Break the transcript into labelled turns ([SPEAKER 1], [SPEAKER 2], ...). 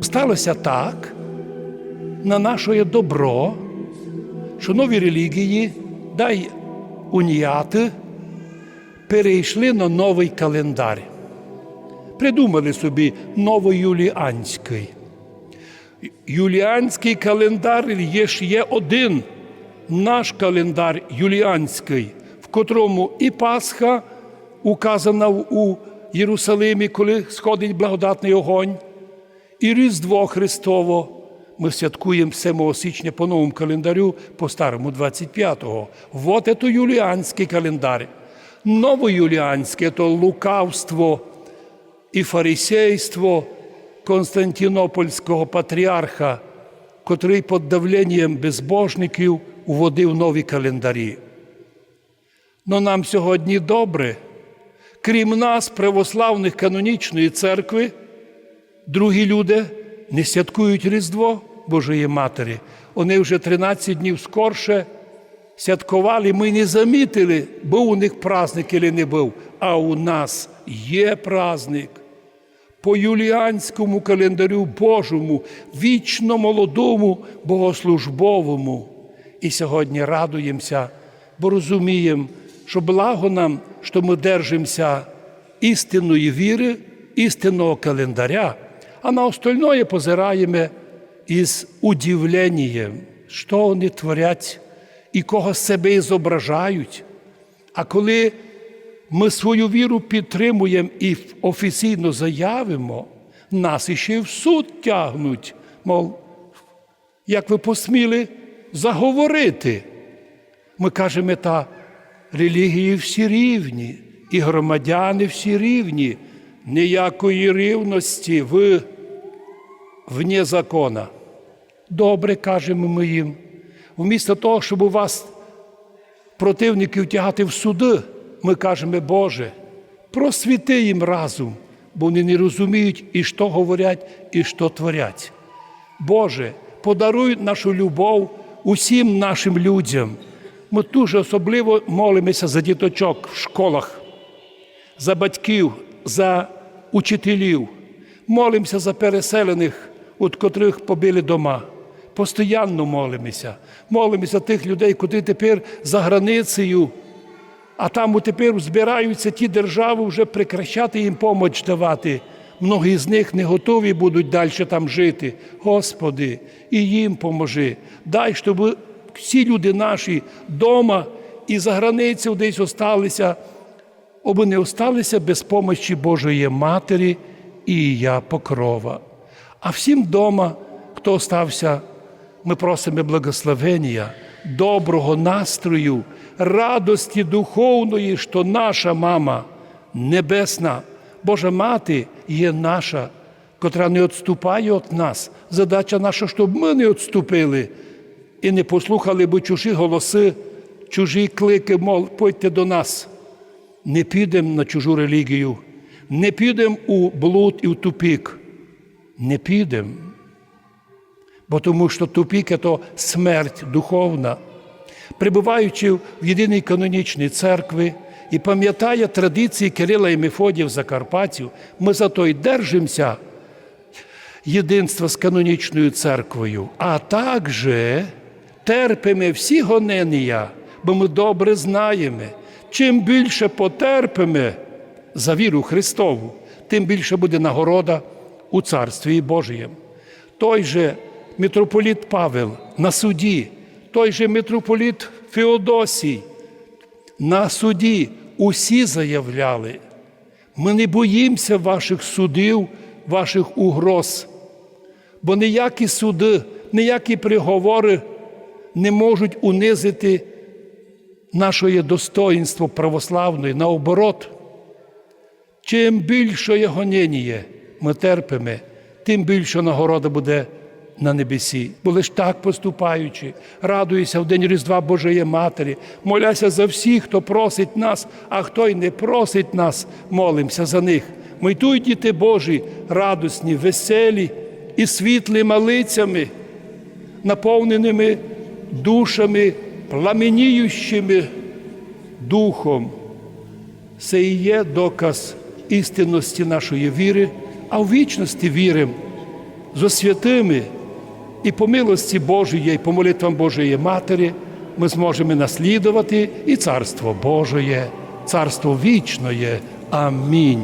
[SPEAKER 1] Сталося так на наше добро, що нові релігії, дай уніяти, перейшли на новий календар. Придумали собі новоюліанський. Юліанський календар є ж є один наш календар юліанський, в котрому і Пасха указана у Єрусалимі, коли сходить благодатний огонь, і Різдво Христово. Ми святкуємо 7 січня по новому календарю, по старому 25-го. Вот это юліанський календар. Новоюліанське то лукавство і фарисейство Константинопольського патріарха, котрий під давленням безбожників уводив нові календарі. Но нам сьогодні добре, крім нас, православних канонічної церкви, другі люди не святкують Різдво Божої Матері. Вони вже 13 днів скорше святкували, ми не замітили, був у них праздник чи не був, а у нас є праздник. По юліанському календарю Божому, вічно молодому, богослужбовому. І сьогодні радуємося, бо розуміємо, що благо нам, що ми держимося істинної віри, істинного календаря, а на остальное позираємо із удивленням, що вони творять і кого себе зображають. А коли ми свою віру підтримуємо і офіційно заявимо, нас іще в суд тягнуть, мов, як ви посміли заговорити. Ми кажемо, та релігії всі рівні, і громадяни всі рівні, ніякої рівності в вне закона. Добре кажемо ми їм. Вмісто того, щоб у вас противників тягати в суди, ми кажемо, Боже, просвіти їм разум, бо вони не розуміють, і що говорять, і що творять. Боже, подаруй нашу любов усім нашим людям. Ми дуже особливо молимося за діточок в школах, за батьків, за учителів. Молимося за переселених, от котрих побили дома. Постоянно молимося. Молимося тих людей, котрі тепер за границею, а там тепер збираються ті держави вже прекращати їм допомогу давати. Многі з них не готові будуть далі там жити. Господи, і їм поможи. Дай, щоб всі люди наші вдома і за границею десь осталися, аби не осталися без помощі Божої Матері і я покрова. А всім вдома, хто остався, ми просимо благословення, доброго настрою, радості духовної, що наша мама небесна, Божа Мати є наша, котра не відступає від нас. Задача наша, щоб ми не відступили і не послухали б чужі голоси, чужі клики, мол, пойте до нас. Не підемо на чужу релігію, не підемо у блуд і в тупік. Не підемо. Бо тому що тупік – це смерть духовна. Прибуваючи в єдиній канонічній церкві і пам'ятає традиції Кирила і Мефодія в Закарпаттю, ми зато й держимося єдинства з канонічною церквою, а також терпимо всі гонення, бо ми добре знаємо, чим більше потерпимо за віру Христову, тим більше буде нагорода у Царстві Божієм. Той же митрополіт Павел на суді, той же митрополіт Феодосій на суді усі заявляли, ми не боїмося ваших судів, ваших угроз, бо ніякі суди, ніякі приговори не можуть унизити наше достоїнство православної наоборот. Чим більше є гонення ми терпимо, тим більше нагорода буде на небесі. Бо лиш так поступаючи, радуйся в день Різдва Божої Матері, моляся за всіх, хто просить нас, а хто й не просить нас, молимося за них. Ми туй, діти Божі, радісні, веселі і світлими лицями, наповненими душами, пламеніючими духом. Це і є доказ істинності нашої віри, а в вічності віримо, зо святими і по милості Божої, і по молитвам Божої Матері ми зможемо наслідувати і Царство Божоє, Царство вічноє. Амінь.